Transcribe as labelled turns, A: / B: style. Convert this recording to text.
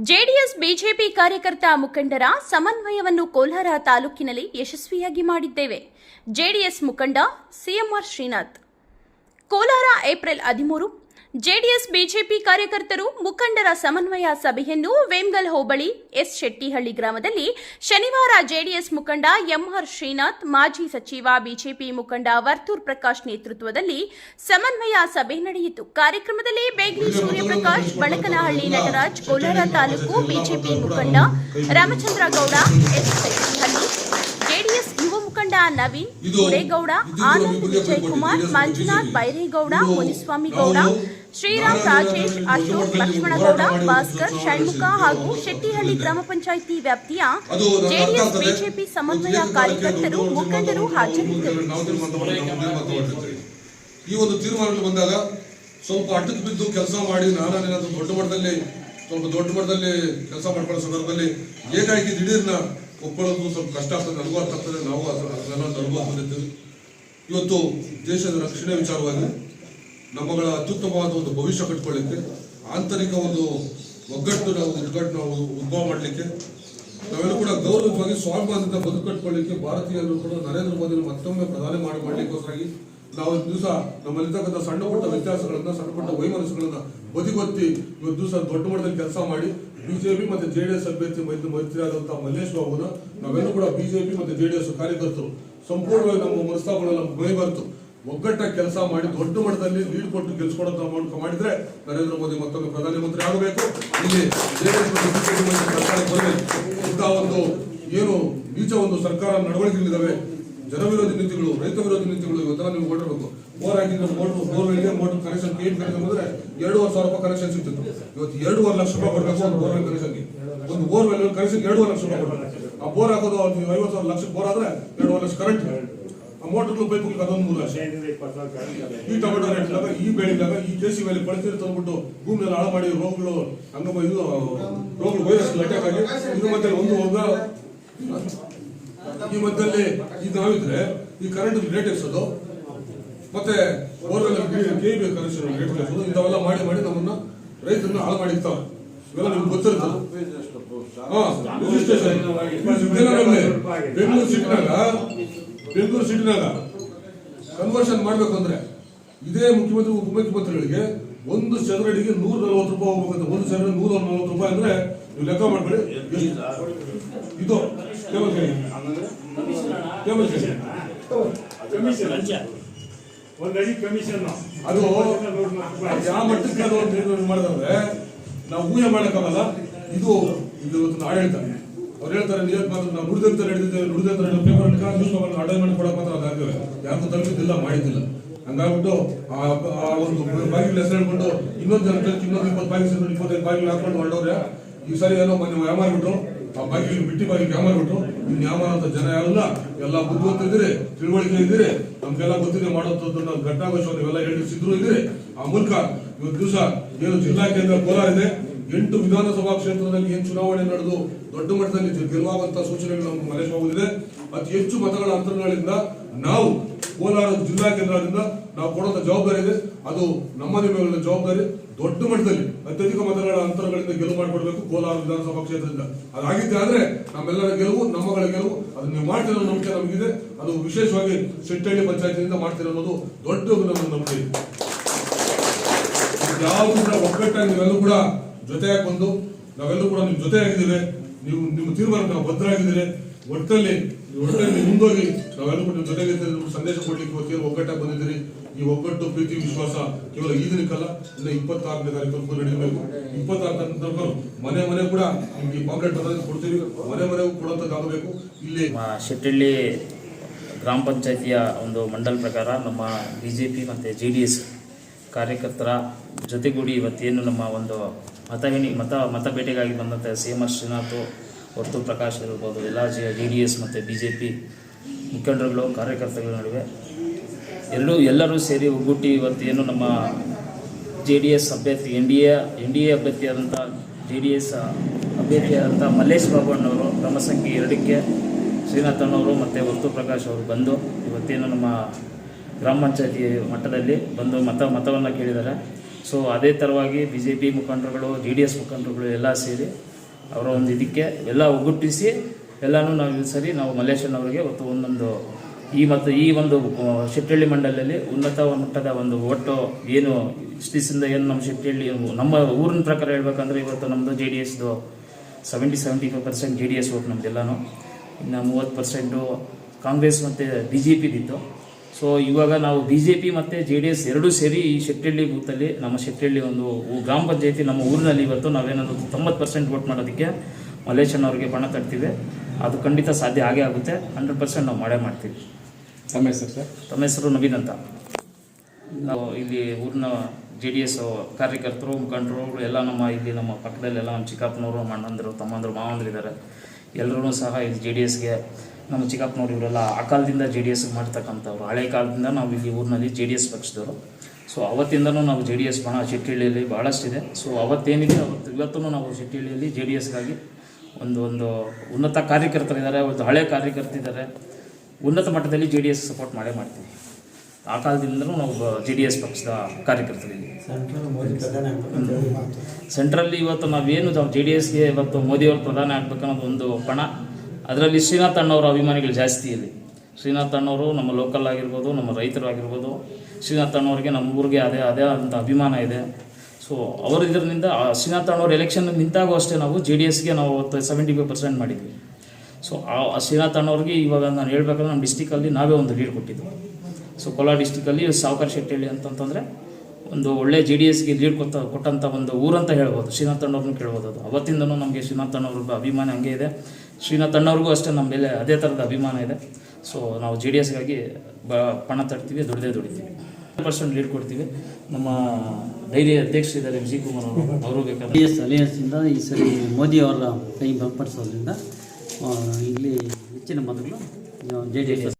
A: JDS BJP ಕಾರ್ಯಕರ್ತ ಮುಖಂಡರ ಸಮನ್ವಯವನ್ನು ಕೋಲಾರ ತಾಲೂಕಿನಲ್ಲಿ ಯಶಸ್ವಿಯಾಗಿ ಮಾಡಿದ್ದೇವೆ. ಜೆಡಿಎಸ್ ಮುಖಂಡ ಸಿಎಂಆರ್ ಶ್ರೀನಾಥ್. ಕೋಲಾರ ಏಪ್ರಿಲ್ ಹದಿಮೂರು ಜೆಡಿಎಸ್ ಬಿಜೆಪಿ ಕಾರ್ಯಕರ್ತರು ಮುಖಂಡರ ಸಮನ್ವಯ ಸಭೆಯನ್ನು ವೇಮ್ಗಲ್ ಹೋಬಳಿ ಎಸ್ ಶೆಟ್ಟಿಹಳ್ಳಿ ಗ್ರಾಮದಲ್ಲಿ ಶನಿವಾರ ಜೆಡಿಎಸ್ ಮುಖಂಡ ಎಂಆರ್ ಶ್ರೀನಾಥ್ ಮಾಜಿ ಸಚಿವ ಬಿಜೆಪಿ ಮುಖಂಡ ವರ್ತೂರ್ ಪ್ರಕಾಶ್ ನೇತೃತ್ವದಲ್ಲಿ ಸಮನ್ವಯ ಸಭೆ ನಡೆಯಿತು. ಕಾರ್ಯಕ್ರಮದಲ್ಲಿ ಬೇಗ್ಲಿ ಸೂರ್ಯಪ್ರಕಾಶ್ ಬಣಕನಹಳ್ಳಿ ನಟರಾಜ್ ಕೋಲಾರ ತಾಲೂಕು ಬಿಜೆಪಿ ಮುಖಂಡ ರಾಮಚಂದ್ರಗೌಡ ಎಸ್ ಶೆಟ್ಟಿಹಳ್ಳಿ ಜೆಡಿಎಸ್ ಯುವ ಮುಖಂಡ ನವೀನ್ ಗುಡೇಗೌಡ ಆನಂದ್ ವಿಜಯಕುಮಾರ್ ಮಂಜುನಾಥ್ ಬೈರೇಗೌಡ ಮುನಿಸ್ವಾಮಿ ಗೌಡ ಶ್ರೀರಾಮ್ ರಾಜೇಶ್, ಅಶೋಕ್, ಲಕ್ಷ್ಮಣಗೌಡ, ಭಾಸ್ಕರ್, ಷಣ್ಮುಖ ಹಾಗೂ ಶೆಟ್ಟಿಹಳ್ಳಿ ಗ್ರಾಮ ಪಂಚಾಯಿತಿ ವ್ಯಾಪ್ತಿಯ ಜೆಡಿಎಸ್, ಬಿಜೆಪಿ ಸಮನ್ವಯ ಕಾರ್ಯಕರ್ತರು, ಮುಖಂಡರು ಹಾಜರಿದ್ದರು.
B: ಈ ಒಂದು ತೀರ್ಮಾನಗಳು ಬಂದಾಗ ಸ್ವಲ್ಪ ಅಟ್ಟಕ್ಕೆ ಬಿದ್ದು ಕೆಲಸ ಮಾಡಿ ನಾನೇನಾದ್ರೂ ದೊಡ್ಡ ಮಟ್ಟದಲ್ಲಿ, ಸ್ವಲ್ಪ ದೊಡ್ಡ ಮಟ್ಟದಲ್ಲಿ ಕೆಲಸ ಮಾಡ್ಕೊಳ್ಳೋ ಸಂದರ್ಭದಲ್ಲಿ ಏಕಾಏಕಿ ದಿಢೀರ್ನ ಒಪ್ಕೊಳ್ಳೋದು ಸ್ವಲ್ಪ ಕಷ್ಟ ಆಗ್ತದೆ, ನನಗೂ ಅರ್ಥ ಆಗ್ತದೆ, ನಾವು ಅದನ್ನ ಅನುಭವ ಇವತ್ತು ದೇಶದ ರಕ್ಷಣೆ ವಿಚಾರವಾಗಿ ನಮ್ಮಗಳ ಅತ್ಯುತ್ತಮವಾದ ಒಂದು ಭವಿಷ್ಯ ಕಟ್ಕೊಳ್ಳಿಕ್ಕೆ, ಆಂತರಿಕ ಒಂದು ಒಗ್ಗಟ್ಟು ನಾವು ಉದ್ಘಾಟನೆ ಉದ್ಭವ ಮಾಡಲಿಕ್ಕೆ ನಾವೆಲ್ಲ ಕೂಡ ಗೌರವವಾಗಿ ಸ್ವಾಭಿಮಾನದಿಂದ ಬದುಕು ಕಟ್ಕೊಳ್ಳಿಕ್ಕೆ ಭಾರತೀಯರು ಕೂಡ ನರೇಂದ್ರ ಮೋದಿ ಮತ್ತೊಮ್ಮೆ ಪ್ರಧಾನಿ ಮಾಡಿ ಮಾಡಲಿಕ್ಕೋಸ್ಕರಾಗಿ ನಾವು ದಿವಸ ನಮ್ಮಲ್ಲಿರ್ತಕ್ಕಂಥ ಸಣ್ಣ ಪುಟ್ಟ ವ್ಯತ್ಯಾಸಗಳನ್ನ, ಸಣ್ಣ ಪುಟ್ಟ ವೈಮನಸ್ಸುಗಳನ್ನ ಬದಿಗೊತ್ತಿ ಇವತ್ತು ದಿವಸ ದೊಡ್ಡ ಮಟ್ಟದಲ್ಲಿ ಕೆಲಸ ಮಾಡಿ, ಬಿಜೆಪಿ ಮತ್ತೆ ಎಸ್ ಅಭ್ಯರ್ಥಿ ಮೈತ್ರಿ ಮೈತ್ರಿ ಆದಂತಹ ಮಲ್ಲೇಶ್ ಬಾಬುನ ನಾವೆಲ್ಲ ಕೂಡ ಬಿಜೆಪಿ ಮತ್ತೆ ಜೆಡಿಎಸ್ ಕಾರ್ಯಕರ್ತರು. ಸಂಪೂರ್ಣವಾಗಿ ನಮ್ಮ ಮನಸ್ತಾಪಗಳನ್ನ ಮೈ ಬರ್ತು ಒಗ್ಗಟ್ಟಾಗಿ ಕೆಲಸ ಮಾಡಿ ದೊಡ್ಡ ಮಟ್ಟದಲ್ಲಿ ಲೀಡ್ ಕೊಟ್ಟು ಗೆಲ್ಸ್ಕೊಡೋ ಮೂಲಕ ಮಾಡಿದ್ರೆ ನರೇಂದ್ರ ಮೋದಿ ಮತ್ತೊಮ್ಮೆ ಆಗಬೇಕು. ಇಲ್ಲಿ ಬಿಜೆಪಿ ಮೈತ್ರಿ ಸರ್ಕಾರಕ್ಕೆ ಬರಬೇಕು ಇಂತಹ ಒಂದು ಏನು ನೀಚ ಒಂದು ಸರ್ಕಾರ ನಡವಳಿಕೆಗಳಿದ್ದಾವೆ, ಜನವಿರೋಧಿ ನೀತಿಗಳು, ರೈತ ವಿರೋಧಿ ನೀತಿಗಳು ಇವತ್ತೆಲ್ಲ ನೀವು ಕೊಟ್ಟಿರಬೇಕು ಬೋರ್ ಹಾಕಿದ್ರೆ ಮೋಟರ್ ಬೋರ್ವೆಲ್ಗೆ ಮೋಟರ್ ಕನೆಕ್ಷನ್ ಏನ್ ಕನೆಕ್ಷನ್ ಬಂದ್ರೆ ಎರಡೂವರೆ ಸಾವಿರ ರೂಪಾಯಿ ಕನೆಕ್ಷನ್ ಸಿಗ್ತಿತ್ತು. ಇವತ್ತು ಎರಡೂವರೆ ಲಕ್ಷ ರೂಪಾಯಿ ಕೊಡಬೇಕು ಒಂದು ಬೋರ್ವೆಲ್ ಕನೆಕ್ಷನ್ಗೆ ಒಂದು ಬೋರ್ವೆಲ್ ಕನೆಕ್ಷನ್ ಎರಡೂವರೆ ಲಕ್ಷ ರೂಪಾಯಿ ಕೊಡಬೇಕು. ಆ ಬೋರ್ ಹಾಕೋದು ಐವತ್ತು ಸಾವಿರ ಲಕ್ಷ ಬೋರ್ ಆದ್ರೆ ಎರಡೂವರೆ ಲಕ್ಷ ಕರೆಂಟ್ ಆ ಮೋಟರ್ ಪೈಪ್ ಅದೊಂದು ಮೂರು ಲಕ್ಷ. ಈ ಟೊಮೆಟೊ ರೇಟ್ ಇದ್ದಾಗ ಈ ಬೆಳೆದಾಗ ಈ ಕೇಸಿ ಮೇಲೆ ಬಳಸಿರ್ ತಂದ್ಬಿಟ್ಟು ಭೂಮಿಯಲ್ಲಿ ಹಾಳು ಮಾಡಿ ರೋಗಗಳು ಹಂಗ ಇದು ರೋಗಗಳು ವೈರಸ್ ಅಟ್ಯಾಕ್ ಆಗಿ ಇದು ಮತ್ತೆ ಒಂದು ಹೋಗ ಈ ಮಧ್ಯದಲ್ಲಿ ಇದು ನಾವಿದ್ರೆ ಈ ಕರೆಂಟ್ ರೇಟ್ ಎಕ್ಸೋದು ಮತ್ತೆ borewell K B connection rate ಎಕ್ಸೋದು ಇಂಥವೆಲ್ಲ ಮಾಡಿ ಮಾಡಿ ನಮ್ಮನ್ನ ರೈತರನ್ನ ಹಾಳು ಮಾಡಿರ್ತಾವೆ ಇವೆಲ್ಲ ನಿಮ್ಗೆ ಗೊತ್ತಿರ್ತದೆ ಬೆಂಗಳೂರು ಸಿಟಿನಾಗ ಬೆಂಗಳೂರು ಸಿಟಿನಾಗ ಕನ್ವರ್ಷನ್ ಮಾಡಬೇಕು ಅಂದ್ರೆ ಇದೇ ಮುಖ್ಯಮಂತ್ರಿ, ಉಪಮುಖ್ಯಮಂತ್ರಿಗಳಿಗೆ ಒಂದು ಚದರಡಿಗೆ ನೂರ ನಲವತ್ತು ರೂಪಾಯಿ ಹೋಗ್ಬೇಕಂತ ಒಂದು ಸಾವಿರ ನೂರ ನಲವತ್ತು ರೂಪಾಯಿ ಅಂದ್ರೆ ನೀವು ಲೆಕ್ಕ ಮಾಡ್ಬೇಡಿ ಇದು. ಅದು ಯಾವ ಮಟ್ಟಕ್ಕೆ ಮಾಡಿದ್ರೆ ನಾವು ಊಹೆ ಮಾಡಕ್ಕಾಗಲ್ಲ. ಇದು ಇದು ಆಡಳಿತ. ಅವ್ರು ಹೇಳ್ತಾರೆ ನಿಜಕ್ಕೆ ಮಾತ್ರ ನಾವು ನುಡಿದಂತ ನಡೆದಿದ್ದೇವೆ ನುಡಿದಂತ ನಡೆದ ಪೇಪರ್ ನ್ಯೂಸ್ ಪೇಪರ್ ಅಡ್ವೈಸ್ಮೆಂಟ್ ಕೊಡಕ್ ಮಾತ್ರ ಅದಾಗಿವೆ ಯಾರು ತಲುಪಿದ್ದಿಲ್ಲ ಮಾಡಿದ್ದಿಲ್ಲ. ಹಂಗಾಗ್ಬಿಟ್ಟು ಆ ಒಂದು ಬಾಗಿಲು ಹೆಸರು ಹೇಳ್ಕೊಂಡು ಇನ್ನೊಂದು ಜನ ಇನ್ನೊಂದು ಇಪ್ಪತ್ತು ಬಾಗಿಲು ಇಪ್ಪತ್ತೈದು ಬಾಗಿಲು ಹಾಕೊಂಡು ಹೊರಡೋರೆ ಈ ಸರಿ ಏನೋ ಮೊನ್ನೆ ಯಾಮಾರ್ಬಿಟ್ರು ಆ ಬಾಗಿಲು ಬಿಟ್ಟಿ ಬಾಗಿಲು ಯಾಮಾರ್ಬಿಟ್ರು ಇನ್ನು ಯಾಮಾರ ಅಂತ ಜನ ಯಾರಲ್ಲ ಎಲ್ಲ ಬುದ್ಧಿವಂತಿದ್ದೀರಿ ತಿಳುವಳಿಕೆ ಇದ್ದೀರಿ. ನಮ್ಗೆಲ್ಲ ಗೊತ್ತಿದೆ ಮಾಡೋದನ್ನ ಘಟನಾಗೋಶ ಹೇಳಿ ಸಿದ್ರು ಇದ್ದೀರಿ. ಆ ಮೂಲಕ ಇವತ್ತು ದಿವಸ ಏನು ಜಿಲ್ಲಾ ಕೇಂದ್ರ ಕೋಲಾರ ಇದೆ. ಎಂಟು ವಿಧಾನಸಭಾ ಕ್ಷೇತ್ರದಲ್ಲಿ ಏನು ಚುನಾವಣೆ ನಡೆದು ದೊಡ್ಡ ಮಟ್ಟದಲ್ಲಿ ಗೆಲ್ಲುವಂತಹ ಸೂಚನೆಗಳು ನಮ್ಮ ಮಲೇಶ್ ಹೋಗುತ್ತಿದೆ ಅತಿ ಹೆಚ್ಚು ಮತಗಳ ಅಂತರಗಳಿಂದ ನಾವು ಕೋಲಾರ ಜಿಲ್ಲಾ ಕೇಂದ್ರದಿಂದ ನಾವು ಕೊಡುವಂತ ಜವಾಬ್ದಾರಿ ಇದೆ. ಅದು ನಮ್ಮ ನಿಮಗೆ ಜವಾಬ್ದಾರಿ. ದೊಡ್ಡ ಮಟ್ಟದಲ್ಲಿ ಅತ್ಯಧಿಕ ಮತಗಳ ಅಂತರಗಳಿಂದ ಗೆಲುವು ಮಾಡಿಕೊಡ್ಬೇಕು ಕೋಲಾರ ವಿಧಾನಸಭಾ ಕ್ಷೇತ್ರದಿಂದ. ಅದಾಗಿದ್ದೆ ಆದ್ರೆ ನಮ್ಮೆಲ್ಲರ ಗೆಲುವು, ನಮ್ಮಗಳ ಗೆಲುವು ಅದನ್ನ ನೀವು ಮಾಡ್ತಿರೋ ನಂಬಿಕೆ ನಮಗಿದೆ. ಅದು ವಿಶೇಷವಾಗಿ ಶೆಟ್ಟಹಳ್ಳಿ ಪಂಚಾಯತಿನಿಂದ ಮಾಡ್ತಿರೋದು ದೊಡ್ಡ ನಂಬಿಕೆ. ಯಾವ ಕೂಡ ಒಗ್ಗಟ್ಟಾಗಿ ನೀವೆಲ್ಲೂ ಕೂಡ ಜೊತೆಯಾಗಿ ಬಂದು ನಾವೆಲ್ಲೂ ಕೂಡ ನಿಮ್ ಜೊತೆಯಾಗಿದ್ದೀವಿ. ನೀವು ನಿಮ್ಮ ತೀರ್ಮಾನಕ್ಕೆ ನಾವು ಬದ್ಧರಾಗಿದ್ದೀರಿ ಒಟ್ಟಲ್ಲಿ ಒಟ್ಟಲ್ಲಿ ಮುಂದೋಗಿ ನಾವೆಲ್ಲರೂ ಕೂಡ ಜೊತೆಗಿದ್ದೀರಿ ಸಂದೇಶ ಕೊಡ್ಲಿಕ್ಕೆ ಹೋಗ್ತೀವಿ ಒಗ್ಗಟ್ಟಾಗಿ ಬಂದಿದ್ದೀರಿ? ಈ ಒಗ್ಗಟ್ಟು ಪ್ರೀತಿ, ವಿಶ್ವಾಸ ಕೇವಲ ಈ ದಿನಕ್ಕಲ್ಲ, ಇನ್ನು ಇಪ್ಪತ್ತಾರನೇ ತಾರೀಕು ನಡೀಬೇಕು. ಇಪ್ಪತ್ತಾರನೇ ತನಕ ಮನೆ ಮನೆ ಕೂಡ ನಿಮ್ಗೆ ಪಾಂಪ್ಲೆಟ್ ಕೊಡ್ತೀವಿ. ಮನೆ ಮನೆಗೂ ಕೊಡುವಂತದ್ದಾಗಬೇಕು ಇಲ್ಲಿ
C: ನಮ್ಮ ಶೆಟ್ಟಳ್ಳಿ ಗ್ರಾಮ ಪಂಚಾಯತಿಯ ಒಂದು ಮಂಡಲ್ ಪ್ರಕಾರ ನಮ್ಮ ಬಿ ಜೆ ಪಿ ಮತ್ತು ಜೆ ಡಿ ಎಸ್ ಕಾರ್ಯಕರ್ತರ ಜೊತೆಗೂಡಿ ಇವತ್ತೇನು ನಮ್ಮ ಒಂದು ಮತವಿನಿ ಮತ ಮತಬೇಟೆಗಾಗಿ ಬಂದಂಥ ಸಿ ಎಂ ಆರ್ ಶ್ರೀನಾಥ್ ಹೊರತು ಪ್ರಕಾಶ್ ಇರ್ಬೋದು ಎಲ್ಲ ಜಿ ಡಿ ಡಿ ಎಸ್ ಮತ್ತು ಬಿ ಜೆ ಪಿ ಮುಖಂಡರುಗಳು, ಕಾರ್ಯಕರ್ತರುಗಳ ನಡುವೆ. ಎಲ್ಲರೂ ಎಲ್ಲರೂ ಸೇರಿ ಒಗ್ಗೂಟಿ ಇವತ್ತೇನು ನಮ್ಮ ಜೆ ಡಿ ಎಸ್ ಅಭ್ಯರ್ಥಿ, N D A N D A ಅಭ್ಯರ್ಥಿಯಾದಂಥ J D S ಅಭ್ಯರ್ಥಿಯಾದಂಥ ಮಲ್ಲೇಶ್ ಬಾಬು ಅಣ್ಣವರು ಕ್ರಮ ಸಂಖ್ಯೆ ಎರಡಕ್ಕೆ ಶ್ರೀನಾಥ್ ಅಣ್ಣವರು ಮತ್ತು ವಸ್ತು ಪ್ರಕಾಶ್ ಅವರು ಬಂದು ಇವತ್ತೇನು ನಮ್ಮ ಗ್ರಾಮ ಪಂಚಾಯತಿ ಮಟ್ಟದಲ್ಲಿ ಬಂದು ಮತ ಮತವನ್ನು ಕೇಳಿದ್ದಾರೆ ಸೊ ಅದೇ ಥರವಾಗಿ ಬಿ ಜೆ ಪಿ ಮುಖಂಡರುಗಳು ಜೆ ಡಿ ಎಸ್ ಮುಖಂಡರುಗಳು ಎಲ್ಲ ಸೇರಿ ಅವರ ಒಂದು ಇದಕ್ಕೆ ಎಲ್ಲ ಒಗ್ಗುಟ್ಟಿಸಿ ಎಲ್ಲನೂ ನಾವು ಈ ಸರಿ ನಾವು ಮಲ್ಲೇಶನ್ ಅವರಿಗೆ ಒಂದೊಂದು ಈ ಮತ್ತು ಈ ಒಂದು ಆ, ಶೆಟ್ಟಿಹಳ್ಳಿ ಮಂಡಲದಲ್ಲಿ ಉನ್ನತ ಮಟ್ಟದ ಒಂದು ಒಟ್ಟು ಏನು ಇಷ್ಟು ದಿವಸದಿಂದ ಏನು ನಮ್ಮ ಶೆಟ್ಟಿಹಳ್ಳಿ ನಮ್ಮ ಊರಿನ ಪ್ರಕಾರ ಹೇಳ್ಬೇಕಂದ್ರೆ ಇವತ್ತು ನಮ್ಮದು J D ಎಸ್ದು seventy seventy five percent J D S vote ನಮ್ಮದೆಲ್ಲನೂ ಇನ್ನು ಮೂವತ್ತು ಪರ್ಸೆಂಟು ಕಾಂಗ್ರೆಸ್ ಮತ್ತು ಬಿ ಜೆ ಪಿದಿತ್ತು ಸೊ ಇವಾಗ ನಾವು ಬಿ ಜೆ ಪಿ ಮತ್ತು ಜೆ ಡಿ ಎಸ್ ಎರಡೂ ಸೇರಿ ಈ ಶೆಟ್ಟಿಹಳ್ಳಿ ಬೂತಲ್ಲಿ ನಮ್ಮ ಶೆಟ್ಟಿಹಳ್ಳಿ ಒಂದು ಗ್ರಾಮ ಪಂಚಾಯತಿ ನಮ್ಮ ಊರಿನಲ್ಲಿ ಇವತ್ತು ನಾವೇನಾದ್ರು ತೊಂಬತ್ತು ಪರ್ಸೆಂಟ್ ವೋಟ್ ಮಾಡೋದಕ್ಕೆ ಮಲ್ಲೇಶನ್ ಅವರಿಗೆ ಬಣ್ಣ ತರ್ತೀವಿ ಅದು ಖಂಡಿತ ಸಾಧ್ಯ ಆಗೇ ಆಗುತ್ತೆ. ಹಂಡ್ರೆಡ್ ಪರ್ಸೆಂಟ್ ನಾವು ಮಾಡೇ ಮಾಡ್ತೀವಿ.
D: ತಮ್ಮ ಹೆಸರು ಸರ್?
C: ತಮ್ಮ ಹೆಸರು ನವೀನ್ ಅಂತ. ನಾವು ಇಲ್ಲಿ ಊರಿನ ಜೆ ಡಿ ಎಸ್ ಕಾರ್ಯಕರ್ತರು ಮುಖಂಡರು ಎಲ್ಲ ನಮ್ಮ ಇಲ್ಲಿ ನಮ್ಮ ಪಕ್ಕದಲ್ಲೆಲ್ಲ ನಮ್ಮ ಚಿಕ್ಕಪ್ಪನವರು ನಮ್ಮ ಅಣ್ಣಂದರು ತಮ್ಮಂದರು ಮಾವಂದರು ಇದ್ದಾರೆ ಎಲ್ಲರೂ ಸಹ ಇಲ್ಲಿ ಜೆ ಡಿ ಎಸ್ಗೆ ನಮ್ಮ ಚಿಕ್ಕಪ್ಪನವ್ರು ಇವರೆಲ್ಲ ಆ ಕಾಲದಿಂದ ಜೆ ಡಿ ಎಸ್ ಮಾಡ್ತಕ್ಕಂಥವ್ರು. ಹಳೆ ಕಾಲದಿಂದ ನಾವು ಇಲ್ಲಿ ಊರಿನಲ್ಲಿ ಜೆ ಡಿ ಎಸ್ ಪಕ್ಷದವರು. ಸೊ ಅವತ್ತಿಂದನೂ ನಾವು ಜೆ ಡಿ ಎಸ್ ಬಣ ಚಿಟ್ಟಿಹಳ್ಳಿಯಲ್ಲಿ ಭಾಳಷ್ಟಿದೆ ಸೊ ಅವತ್ತೇನಿದೆ ಅವತ್ತು ಇವತ್ತೂ ನಾವು ಚಿಟ್ಟಿಹಳ್ಳಿಯಲ್ಲಿ ಜೆ ಡಿ ಎಸ್ಗಾಗಿ ಒಂದು ಒಂದು ಉನ್ನತ ಕಾರ್ಯಕರ್ತರಿದ್ದಾರೆ, ಒಂದು ಹಳೆ ಕಾರ್ಯಕರ್ತರಿದ್ದಾರೆ ಉನ್ನತ ಮಟ್ಟದಲ್ಲಿ ಜೆ ಡಿ ಎಸ್ ಸಪೋರ್ಟ್ ಮಾಡೇ ಮಾಡ್ತೀವಿ. ಆ ಕಾಲದಿಂದಲೂ ನಾವು ಜೆ ಡಿ ಎಸ್ ಪಕ್ಷದ ಕಾರ್ಯಕರ್ತರಿದ್ದೀವಿ. ಸೆಂಟ್ರಲ್ಲಿ ಇವತ್ತು ನಾವೇನು ನಾವು ಜೆ ಡಿ ಎಸ್ಗೆ ಇವತ್ತು ಮೋದಿಯವರು ಪ್ರಧಾನಿ ಆಗ್ಬೇಕನ್ನೋದು ಒಂದು ಪಣ. ಅದರಲ್ಲಿ ಶ್ರೀನಾಥ್ ಅಣ್ಣವರ ಅಭಿಮಾನಿಗಳು ಜಾಸ್ತಿ ಇದೆ. ಶ್ರೀನಾಥ್ ಅಣ್ಣವರು ನಮ್ಮ ಲೋಕಲ್ ಆಗಿರ್ಬೋದು ನಮ್ಮ ರೈತರು ಆಗಿರ್ಬೋದು ಶ್ರೀನಾಥ್ ಅಣ್ಣವ್ರಿಗೆ ನಮ್ಮ ಊರಿಗೆ ಅದೇ ಅದೇ ಅಂತ ಅಭಿಮಾನ ಇದೆ. ಸೊ ಅವರ ಇದರಿಂದ ಆ ಶ್ರೀನಾಥ್ ಅಣ್ಣವ್ರ ಎಲೆಕ್ಷನ್ ನಿಂತಾಗೂ ಅಷ್ಟೇ ನಾವು ಜೆ ಡಿ ಎಸ್ಗೆ ನಾವು ಅವತ್ತು ಸೆವೆಂಟಿ ಫೈವ್ ಪರ್ಸೆಂಟ್ ಮಾಡಿದ್ವಿ. ಸೊ ಆ ಶ್ರೀನಾಥ್ ಅಣ್ಣವ್ರಿಗೆ ಇವಾಗ ನಾನು ಹೇಳ್ಬೇಕಂದ್ರೆ ನಮ್ಮ ಡಿಸ್ಟಿಕಲ್ಲಿ ನಾವೇ ಒಂದು ಲೀಡ್ ಕೊಟ್ಟಿದ್ದು. ಸೊ ಕೋಲಾರ ಡಿಸ್ಟಿಕಲ್ಲಿ ಸಾವುಕಾರ ಶೆಟ್ಟಿಹಳ್ಳಿ ಅಂತಂತಂದರೆ ಒಂದು ಒಳ್ಳೆ ಜೆ ಡಿ ಎಸ್ಗೆ ಲೀಡ್ ಕೊತ್ತ ಕೊಟ್ಟಂಥ ಒಂದು ಊರಂತ ಹೇಳ್ಬೋದು. ಶ್ರೀನಾಥ್ ಅಣ್ಣವ್ರನ್ನ ಕೇಳ್ಬೋದು ಅದು. ಅವತ್ತಿಂದನೂ ನಮಗೆ ಶ್ರೀನಾಥ್ ಅಣ್ಣವ್ರ ಅಭಿಮಾನ ಹಂಗೆ ಇದೆ. ಶ್ರೀನಾಥ್ ಅಣ್ಣವ್ರಿಗೂ ಅಷ್ಟೇ ನಮ್ಮ ಮೇಲೆ ಅದೇ ಥರದ ಅಭಿಮಾನ ಇದೆ. ಸೊ ನಾವು ಜೆ ಡಿ ಎಸ್ಗಾಗಿ ಬ, ಪಣ ತಡ್ತೀವಿ ದುಡ್ದೇ ದುಡಿತೀವಿ. ಪರ್ಸೆಂಟ್ ಲೀಡ್ ಕೊಡ್ತೀವಿ. ನಮ್ಮ ಡೈರಿ ಅಧ್ಯಕ್ಷರಿದ್ದಾರೆ ವಿಜಯ್ ಕುಮಾರ್ ಅವರು ಅವರು ಬೇಕಾದ್ರೆ
E: ಎಸ್ ಅಲಿಯನ್ಸಿಂದ ಈ ಸರಿ ಮೋದಿ ಅವರ ಕೈ ಬಲಪಡಿಸೋದ್ರಿಂದ ಇಲ್ಲಿ ಹೆಚ್ಚಿನ ಮತಗಳು ಜೆ ಡಿ ಎಸ್